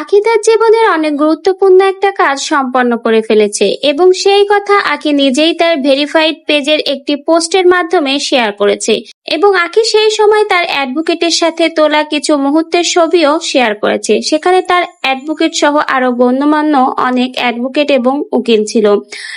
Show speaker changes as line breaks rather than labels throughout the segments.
আখি তার জীবনের অনেক গুরুত্বপূর্ণ একটা কাজ সম্পন্ন করে ফেলেছে এবং সেই কথা আখি নিজেই তার ভেরিফাইড পেজের একটি পোস্টের মাধ্যমে শেয়ার করেছে এবং আখি সেই সময় তার অ্যাডভোকেটের সাথে তোলা কিছু মুহূর্তের ছবিও শেয়ার করেছে। সেখানে তার অ্যাডভোকেট সহ আরও গণ্যমান্য অনেক অ্যাডভোকেট এবং উকিল ছিল।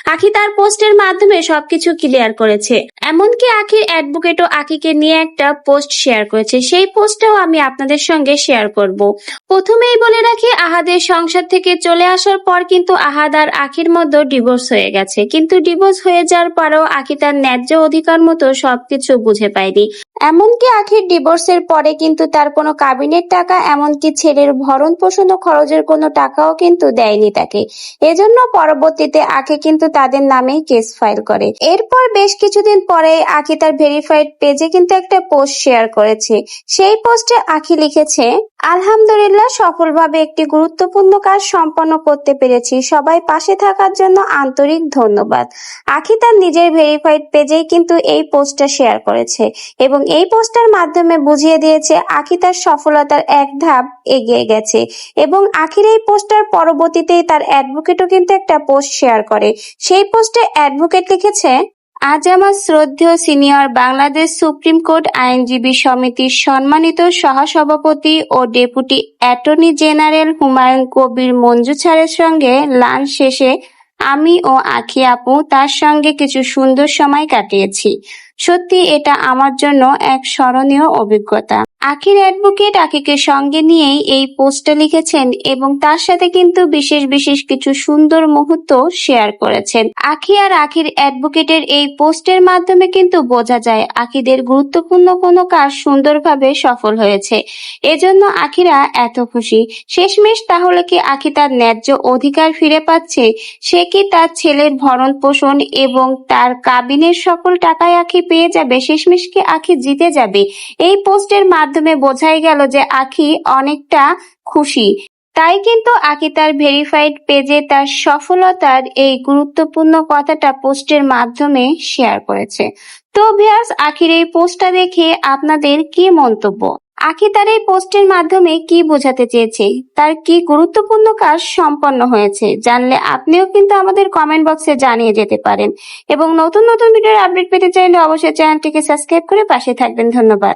আখি তার পোস্টের মাধ্যমে সবকিছু ক্লিয়ার করেছে। এমনকি আখির অ্যাডভোকেটও আখিকে নিয়ে একটা পোস্ট শেয়ার করেছে। সেই পোস্টটাও আমি আপনাদের সঙ্গে শেয়ার করব। প্রথমেই বলে আহাদের সংসার থেকে চলে আসার পর কিন্তু আহাদ আর আখির মধ্যে ডিভোর্স হয়ে গেছে। কিন্তু ডিভোর্স হয়ে যাওয়ার পরেও আখি তার ন্যায্য অধিকার মতো সবকিছু বুঝে পায়নি। এমনকি আখির ডিভোর্সের পরে কিন্তু তার কোনো কাবিনের টাকা, এমনকি ছেলের ভরণ পোষণ ও খরচের কোনো টাকাও কিন্তু দেয়নি তাকে। এজন্য পরবর্তীতে আখি কিন্তু তাদের নামেই কেস ফাইল করে। এরপর বেশ কিছুদিন পরে আখি তার ভেরিফাইড পেজে কিন্তু একটা পোস্ট শেয়ার করেছে। সেই পোস্টে আখি লিখেছে, আলহামদুলিল্লাহ সফলভাবে একটি গুরুত্বপূর্ণ কাজ সম্পন্ন করতে পেরেছি। সবাই পাশে থাকার জন্য আন্তরিক ধন্যবাদ। আখি তার নিজের ভেরিফাইড পেজেই কিন্তু এই পোস্টটা শেয়ার করেছে এবং এই পোস্টার মাধ্যমে বুঝিয়ে দিয়েছে আখি তার সফলতার এক ধাপ এগিয়ে গেছে এবং আখির এই পোস্টার পরবর্তীতেই তার অ্যাডভোকেটও কিন্তু একটা পোস্ট শেয়ার করে। সেই পোস্টে অ্যাডভোকেট লিখেছে আজ আমার শ্রদ্ধেয় সিনিয়র বাংলাদেশ সুপ্রিম কোর্ট আইনজীবী সমিতির সম্মানিত সহসভাপতি ও deputy attorney general Humayun Kabir Manju ছাড়ের সঙ্গে লাঞ্চ শেষে আমি ও আখি আপু তার সঙ্গে কিছু সুন্দর সময় কাটিয়েছি। সত্যি এটা আমার জন্য এক স্মরণীয় অভিজ্ঞতা। আখির অ্যাডভোকেট আখিকে সঙ্গে নিয়েই এই পোস্টটা লিখেছেন এবং তার সাথে কিন্তু বিশেষ বিশেষ কিছু সুন্দর মুহূর্ত শেয়ার করেছেন। আখি আর আখির অ্যাডভোকেটের এই পোস্টের মাধ্যমে কিন্তু বোঝা যায় আখিদের গুরুত্বপূর্ণ কোনো কাজ সুন্দরভাবে সফল হয়েছে। এজন্য আখিরা এত খুশি। শেষমেশ তাহলে কি আখি তার ন্যায্য অধিকার ফিরে পাচ্ছে? সে কি তার ছেলের ভরণ পোষণ এবং তার কাবিনের সকল টাকায় আখি পেয়ে যাবে, শেষমেশ কি আখি জিতে যাবে? এই পোস্টের মাধ্যমে বোঝাই গেল যে আখি অনেকটা খুশি। তাই কিন্তু আখি তার ভেরিফাইড পেজে তার সফলতার এই গুরুত্বপূর্ণ কথাটা পোস্টের মাধ্যমে শেয়ার করেছে। তো ভিয়াস আখির এই পোস্টটা দেখে আপনাদের কি মন্তব্য? আখি তার এই পোস্টের মাধ্যমে কি বোঝাতে চেয়েছে? তার কি গুরুত্বপূর্ণ কাজ সম্পন্ন হয়েছে? জানলে আপনিও কিন্তু আমাদের কমেন্ট বক্সে জানিয়ে যেতে পারেন। এবং নতুন নতুন ভিডিওর আপডেট পেতে চাইলে অবশ্যই চ্যানেলটিকে সাবস্ক্রাইব করে পাশে থাকবেন। ধন্যবাদ।